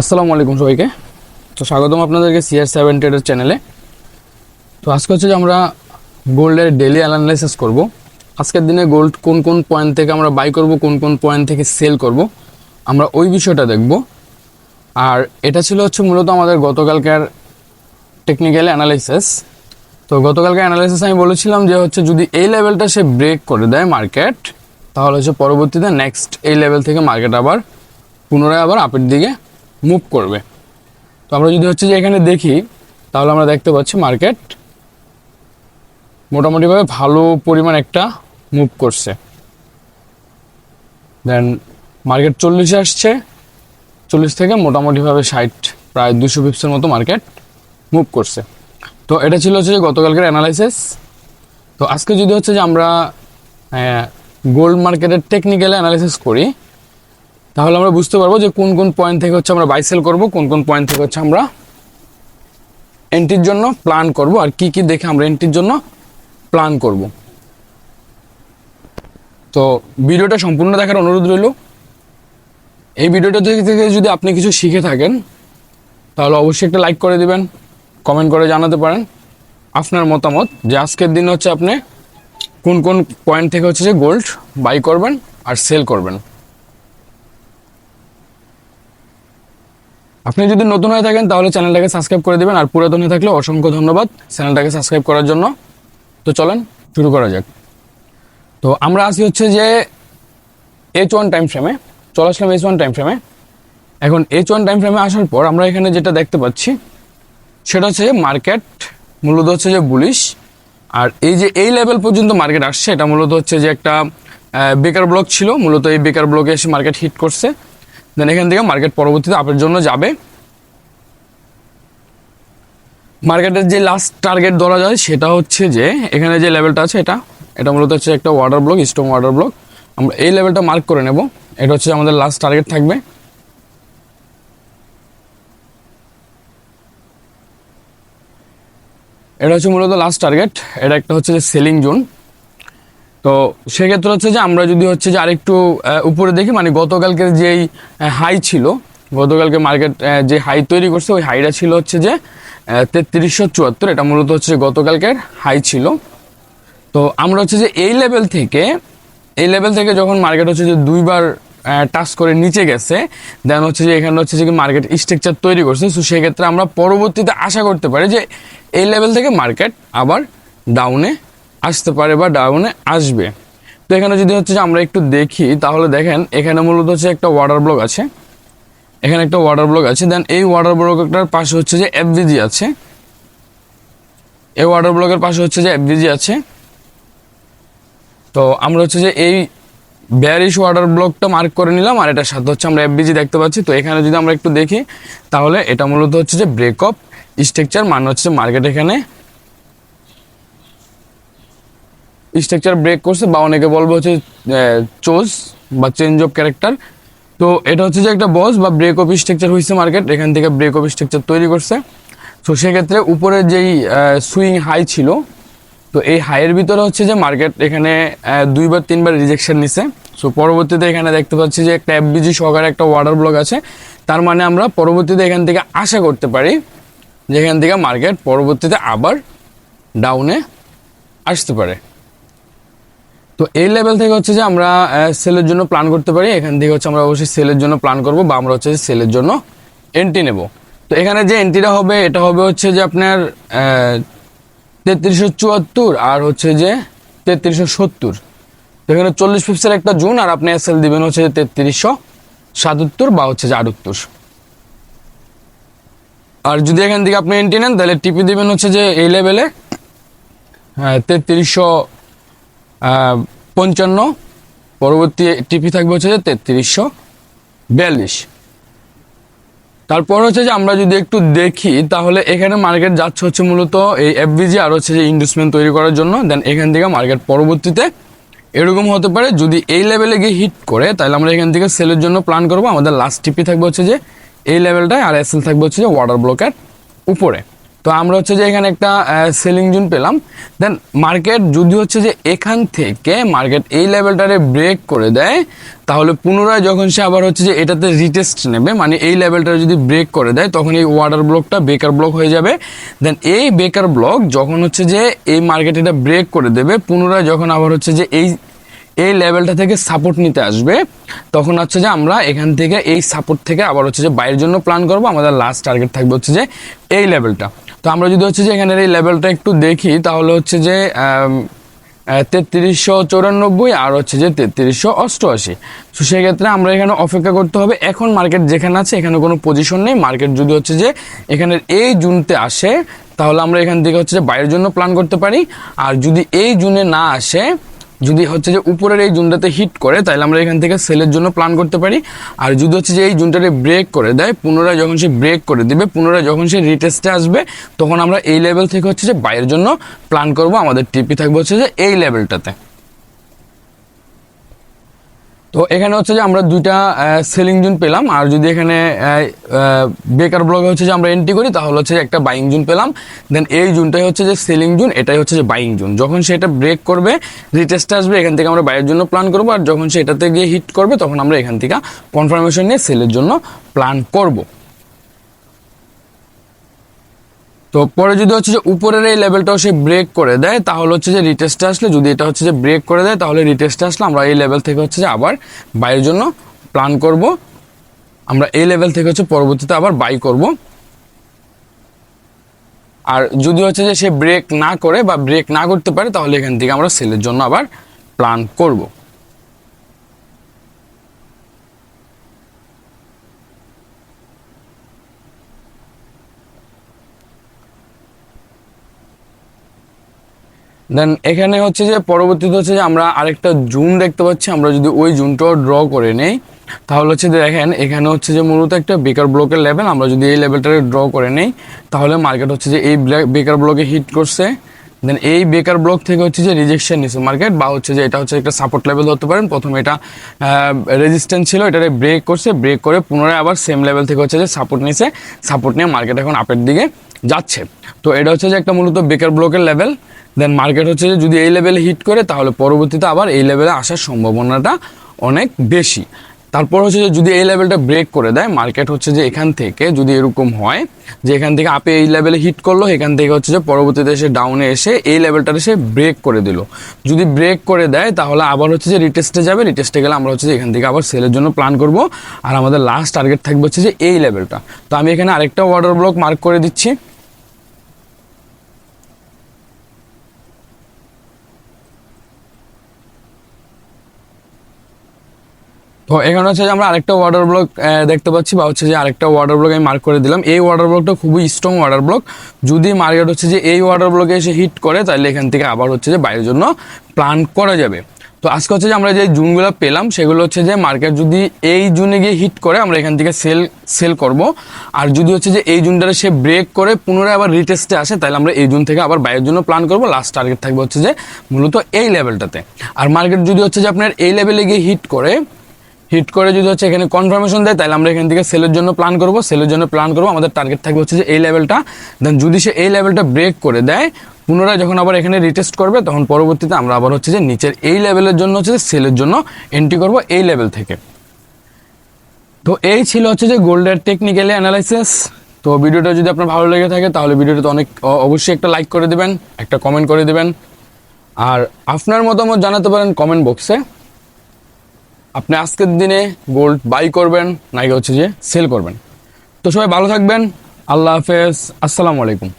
আসসালামু আলাইকুম সবাইকে। তো স্বাগতম আপনাদেরকে সিআর সেভেন ট্রেডের চ্যানেলে তো আজকে হচ্ছে যে আমরা গোল্ডের ডেলি অ্যানালাইসিস করব। আজকের দিনে গোল্ড কোন কোন পয়েন্ট থেকে আমরা বাই করব, কোন কোন পয়েন্ট থেকে সেল করব, আমরা ওই বিষয়টা দেখব। আর এটা ছিল হচ্ছে মূলত আমাদের গতকালকার টেকনিক্যাল অ্যানালাইসিস তো গতকালকে অ্যানালাইসিস আমি বলেছিলাম যে হচ্ছে যদি এই লেভেলটা সে ব্রেক করে দেয় মার্কেট তাহলে হচ্ছে পরবর্তীতে নেক্সট এই লেভেল থেকে মার্কেট আবার, পুনরায় আবার আপের দিকে মুভ করবে। তো আমরা যদি হচ্ছে যে এখানে দেখি, তাহলে আমরা দেখতে পাচ্ছি মার্কেট মোটামুটিভাবে ভালো পরিমাণ একটা মুভ করছে। দেন মার্কেট চল্লিশে আসছে। চল্লিশ থেকে মোটামুটিভাবে ষাট, প্রায় দুশো পিপসের মতো মার্কেট মুভ করছে। তো এটা ছিল হচ্ছে যে গতকালকের অ্যানালাইসিস তো আজকে যদি হচ্ছে যে আমরা গোল্ড মার্কেটের টেকনিক্যাল অ্যানালাইসিস করি তাহলে আমরা বুঝতে পারব যে কোন কোন পয়েন্ট থেকে হচ্ছে আমরা বাই সেল করব, কোন কোন পয়েন্ট থেকে হচ্ছে আমরা এন্ট্রির জন্য প্ল্যান করব, আর কি কি দেখে আমরা এন্ট্রির জন্য প্ল্যান করব। তো ভিডিওটা সম্পূর্ণ দেখার অনুরোধ রইল। এই ভিডিওটা থেকে থেকে যদি আপনি কিছু শিখে থাকেন, তাহলে অবশ্যই একটা লাইক করে দিবেন কমেন্ট করে জানাতে পারেন। আপনার মতামত যে আজকের দিন হচ্ছে আপনি কোন কোন পয়েন্ট থেকে হচ্ছে যে গোল্ড বাই করবেন আর সেল করবেন। আপনি যদি নতুন হয়ে থাকেন, তাহলে চ্যানেলটাকে সাবস্ক্রাইব করে দেবেন। আর পুরাতন হয়ে থাকলে অসংখ্য ধন্যবাদ চ্যানেলটাকে সাবস্ক্রাইব করার জন্য। তো চলেন, শুরু করা যাক। তো আমরা আসি হচ্ছে যে এইচ ওয়ান টাইম ফ্রেমে চলে আসলাম এইচ ওয়ান টাইম ফ্রেমে এখন এইচ ওয়ান টাইম ফ্রেমে আসার পর আমরা এখানে যেটা দেখতে পাচ্ছি, সেটা হচ্ছে যে মার্কেট মূলত হচ্ছে যে বুলিশ আর এই যে এই লেভেল পর্যন্ত মার্কেট আসছে, এটা মূলত হচ্ছে যে একটা বেকার ব্লক ছিল। মূলত এই বেকার ব্লকে এসে মার্কেট হিট করছে। দেন এখান থেকে মার্কেট পরবর্তীতে আপের জন্য যাবে। মার্কেটের যে লাস্ট টার্গেট ধরা যায় সেটা হচ্ছে যে, এখানে যে লেভেলটা আছে এটা এটা মূলত হচ্ছে একটা water block stone water block আমরা এই লেভেলটা মার্ক করে নেব। এটা হচ্ছে আমাদের লাস্ট টার্গেট থাকবে। এটা হচ্ছে মূলত লাস্ট টার্গেট এটা একটা হচ্ছে যে সেলিং জোন তো সেক্ষেত্রে হচ্ছে যে আমরা যদি হচ্ছে যে আরেকটু উপরে দেখি মানে গতকালকের যেই হাই ছিল, গতকালকে মার্কেট যে হাই তৈরি করছে, ওই হাইটা ছিল হচ্ছে যে তেত্রিশশো চুয়াত্তর। এটা মূলত হচ্ছে গতকালকের হাই ছিল। তো আমরা হচ্ছে যে এই লেভেল থেকে, এই লেভেল থেকে যখন মার্কেট হচ্ছে যে দুইবার টাচ করে নিচে গেছে দেন হচ্ছে যে এখানে হচ্ছে যে মার্কেট স্ট্রাকচার তৈরি করছে। তো সেক্ষেত্রে আমরা পরবর্তীতে আশা করতে পারি যে এই লেভেল থেকে মার্কেট আবার ডাউনে আসতে পারে বা ডাউনে আসবে। তো এখানে যদি হচ্ছে যে আমরা একটু দেখি, তাহলে দেখেন এখানে মূলত হচ্ছে একটা ওয়াটার ব্লক আছে। এখানে একটা ওয়াটার ব্লক আছে দেন এই ওয়াটার ব্লকটার পাশে হচ্ছে যে এফভিজি আছে। এই ওয়াটার ব্লকের পাশে হচ্ছে যে এফভিজি আছে। তো আমরা হচ্ছে যে এই ব্যারিশ ওয়াটার ব্লকটা মার্ক করে নিলাম, আর এটার সাথে হচ্ছে আমরা এফবিজি দেখতে পাচ্ছি। তো এখানে যদি আমরা একটু দেখি, তাহলে এটা মূলত হচ্ছে যে ব্রেকআপ স্ট্রাকচার মানে হচ্ছে মার্কেট এখানে স্ট্রাকচার ব্রেক করছে, বা অনেকে বলব হচ্ছে চোজ বা চেঞ্জ অফ ক্যারেক্টার তো এটা হচ্ছে যে একটা বস বা ব্রেক অফ স্ট্রাকচার হয়েছে মার্কেট এখান থেকে ব্রেক অফ স্ট্রাকচার তৈরি করছে। তো সেক্ষেত্রে উপরে যেই সুইং হাই ছিল, তো এই হাইয়ের ভিতরে হচ্ছে যে মার্কেট এখানে দুইবার তিনবার রিজেকশন নিছে। সো পরবর্তীতে এখানে দেখতে পাচ্ছি যে একটা এফবিজি সহকারে একটা ওয়াটার ব্লক আছে। তার মানে আমরা পরবর্তীতে এখান থেকে আশা করতে পারি, যে এখান থেকে মার্কেট পরবর্তীতে আবার ডাউনে আসতে পারে। তো এই লেভেল থেকে হচ্ছে যে আমরা সেলের জন্য প্ল্যান করতে পারি। এখান থেকে হচ্ছে আমরা অবশ্যই সেলের জন্য প্ল্যান করব বা আমরা হচ্ছে সেলের জন্য এন্ট্রি নেব। তো এখানে যে এন্ট্রিটা হবে, এটা হবে হচ্ছে যে আপনার তেত্রিশশো চুয়াত্তর আর হচ্ছে যে তেত্রিশশো সত্তর। তো এখানে চল্লিশ পিপসের একটা জুন আর আপনি এসএল দিবেন হচ্ছে যে তেত্রিশশো সাতাত্তর বা হচ্ছে যে আটাত্তর আর যদি এখান থেকে আপনি এন্ট্রি নেন, তাহলে টিপি দিবেন হচ্ছে যে এই লেভেলে হ্যাঁ তেত্রিশশো পঞ্চান্ন, পরবর্তী টিপি থাকবে হচ্ছে যে তেত্রিশশো বিয়াল্লিশ। তারপর হচ্ছে যে আমরা যদি একটু দেখি, তাহলে এখানে মার্কেট যাচ্ছে হচ্ছে মূলত এই এফবিজি আর হচ্ছে যে ইনভেস্টমেন্ট তৈরি করার জন্য। দেন এখান থেকে মার্কেট পরবর্তীতে এরকম হতে পারে। যদি এই লেভেলে গিয়ে হিট করে, তাহলে আমরা এখান থেকে সেলের জন্য প্ল্যান করব। আমাদের লাস্ট টিপি থাকবে হচ্ছে যে এই লেভেলটায় আর এসএল থাকবে হচ্ছে যে ওয়াটার ব্লকের উপরে। তো আমরা হচ্ছে যে এখানে একটা সেলিং জোন পেলাম। দেন মার্কেট যদি হচ্ছে যে এখান থেকে মার্কেট এই লেভেলটারে ব্রেক করে দেয়, তাহলে পুনরায় যখন সে আবার হচ্ছে যে এটাতে রিটেস্ট নেবে মানে এই লেভেলটা যদি ব্রেক করে দেয়, তখন এই ওয়াটার ব্লকটা বেকার ব্লক হয়ে যাবে। দেন এই বেকার ব্লক যখন হচ্ছে যে এই মার্কেট এটা ব্রেক করে দেবে, পুনরায় যখন আবার হচ্ছে যে এই এই লেভেলটা থেকে সাপোর্ট নিতে আসবে, তখন হচ্ছে যে আমরা এখান থেকে এই সাপোর্ট থেকে আবার হচ্ছে যে বাইরের জন্য প্ল্যান করব। আমাদের লাস্ট টার্গেট থাকবে হচ্ছে যে এই লেভেলটা তো আমরা যদি হচ্ছে যে এখানের এই লেভেলটা একটু দেখি, তাহলে হচ্ছে যে তেত্রিশশো চৌরানব্বই আর হচ্ছে যে তেত্রিশশো অষ্টআশি। তো সেক্ষেত্রে আমরা এখানে অপেক্ষা করতে হবে, এখন মার্কেট যেখানে আছে, এখানে কোনো পজিশন নেই। মার্কেট যদি হচ্ছে যে এখানের এই জুনতে আসে, তাহলে আমরা এখান থেকে হচ্ছে যে বাইরের জন্য প্ল্যান করতে পারি। আর যদি এই জুনে না আসে যদি হচ্ছে যে উপরের এই জুনটাতে হিট করে, তাহলে আমরা এখান থেকে সেলের জন্য প্ল্যান করতে পারি। আর যদি হচ্ছে যে এই জুনটাতে ব্রেক করে দেয়, পুনরায় যখন সে ব্রেক করে দেবে, পুনরায় যখন সে রিটেস্টে আসবে, তখন আমরা এই লেভেল থেকে হচ্ছে যে বাইরের জন্য প্ল্যান করব। আমাদের টিপি থাকবে হচ্ছে যে এই লেভেলটাতে তো এখানে হচ্ছে যে আমরা দুইটা সেলিং জুন পেলাম। আর যদি এখানে বেকার ব্লগে হচ্ছে যে আমরা এন্ট্রি করি, তাহলে হচ্ছে একটা বাইং জুন পেলাম। দেন এই জুনটাই হচ্ছে যে সেলিং জুন এটাই হচ্ছে যে বাইং জুন যখন সে এটা ব্রেক করবে রিটেস্ট আসবে, এখান থেকে আমরা বাইয়ের জন্য প্ল্যান করব। আর যখন সে এটাতে গিয়ে হিট করবে, তখন আমরা এখান থেকে কনফার্মেশন নিয়ে সেলের জন্য প্ল্যান করব। তো পরে যদি হচ্ছে যে উপরের এই লেভেলটাও সে ব্রেক করে দেয়, তাহলে হচ্ছে যে রিটেস্টে আসলে যদি এটা হচ্ছে যে ব্রেক করে দেয়, তাহলে রিটেস্টে আসলে আমরা এই লেভেল থেকে হচ্ছে যে আবার বাইয়ের জন্য প্ল্যান করব। আমরা এই লেভেল থেকে হচ্ছে পরবর্তীতে আবার বাই করব। আর যদি হচ্ছে যে সে ব্রেক না করে বা ব্রেক না করতে পারে, তাহলে এখান থেকে আমরা সেলের জন্য আবার প্ল্যান করব। দেন এখানে হচ্ছে যে পরবর্তীতে হচ্ছে যে আমরা আরেকটা জুন দেখতে পাচ্ছি, আমরা যদি ওই জুনটাও ড্র করে নেই, তাহলে হচ্ছে যে দেখেন, এখানে হচ্ছে যে মূলত একটা বেকার ব্লকের লেভেল আমরা যদি এই লেভেলটাকে ড্র করে নেই, তাহলে মার্কেট হচ্ছে যে এই বেকার ব্লকে হিট করছে। দেন এই বেকার ব্লক থেকে হচ্ছে যে রিজেকশন নিচ্ছে মার্কেট বা হচ্ছে যে এটা হচ্ছে একটা সাপোর্ট লেভেল ধরতে পারেন। প্রথমে এটা রেজিস্ট্যান্স ছিল এটারে ব্রেক করছে ব্রেক করে পুনরায় আবার সেম লেভেল থেকে হচ্ছে যে সাপোর্ট নিয়েছে সাপোর্ট নিয়ে মার্কেট এখন আপের দিকে। যাচ্ছে। তো এটা হচ্ছে যে একটা মূলত বেকার ব্লকের লেভেল দেন মার্কেট হচ্ছে যে যদি এই লেভেলে হিট করে, তাহলে পরবর্তীতে আবার এই লেভেলে আসার সম্ভাবনাটা অনেক বেশি। তারপর হচ্ছে যে যদি এই লেভেলটা ব্রেক করে দেয় মার্কেট হচ্ছে যে এখান থেকে যদি এরকম হয়, যে এখান থেকে আপে এই লেভেলে হিট করল, এখান থেকে হচ্ছে যে পরবর্তীতে এসে ডাউনে এসে এই লেভেলটাতে এসে ব্রেক করে দিল। যদি ব্রেক করে দেয়, তাহলে আবার হচ্ছে যে রিটেস্টে যাবে রিটেস্টে গেলে আমরা হচ্ছে যে এখান থেকে আবার সেলের জন্য প্ল্যান করব। আর আমাদের লাস্ট টার্গেট থাকবে হচ্ছে যে এই লেভেলটা তো আমি এখানে আরেকটা ওয়াটার ব্লক মার্ক করে দিচ্ছি। তো এখানে হচ্ছে যে আমরা আরেকটা ওয়াটার ব্লক দেখতে পাচ্ছি বা হচ্ছে যে আরেকটা ওয়াটার ব্লক আমি মার্ক করে দিলাম। এই ওয়াটার ব্লকটা খুবই স্ট্রং ওয়াটার ব্লক যদি মার্কেট হচ্ছে যে এই ওয়াটার ব্লকে এসে হিট করে, তাহলে এখান থেকে আবার হচ্ছে যে বাইরের জন্য প্ল্যান করা যাবে। তো আজকে হচ্ছে যে আমরা যে জুনগুলো পেলাম, সেগুলো হচ্ছে যে মার্কেট যদি এই জুনে গিয়ে হিট করে, আমরা এখান থেকে সেল সেল করব। আর যদি হচ্ছে যে এই জুনটারে সে ব্রেক করে, পুনরায় আবার রিটেস্টে আসে, তাহলে আমরা এই জুন থেকে আবার বাইরের জন্য প্ল্যান করব। লাস্ট টার্গেট থাকবে হচ্ছে যে মূলত এই লেভেলটাতে আর মার্কেট যদি হচ্ছে যে আপনার এই লেভেলে গিয়ে হিট করে হিট করে যদি হচ্ছে এখানে কনফার্মেশন দেয়, তাহলে আমরা এখান থেকে সেলের জন্য প্ল্যান করব। সেলের জন্য প্ল্যান করব। আমাদের টার্গেট থাকবে হচ্ছে যে এই লেভেলটা দেন যদি সে এই লেভেলটা ব্রেক করে দেয়, পুনরায় যখন আবার এখানে রিটেস্ট করবে, তখন পরবর্তীতে আমরা আবার হচ্ছে যে নিচের এই লেভেলের জন্য হচ্ছে সেলের জন্য এন্ট্রি করব এই লেভেল থেকে। তো এই ছিল হচ্ছে যে গোল্ডের টেকনিক্যালি অ্যানালাইসিস তো ভিডিওটা যদি আপনার ভালো লেগে থাকে, তাহলে ভিডিওটা অনেক অবশ্যই একটা লাইক করে দেবেন, একটা কমেন্ট করে দেবেন। আর আপনার মতামত জানাতে পারেন কমেন্ট বক্সে আপনি আজকের দিনে গোল্ড বাই করবেন, নাকি হচ্ছে যে সেল করবেন। তো সবাই ভালো থাকবেন। আল্লাহ হাফেজ। আসসালামু আলাইকুম।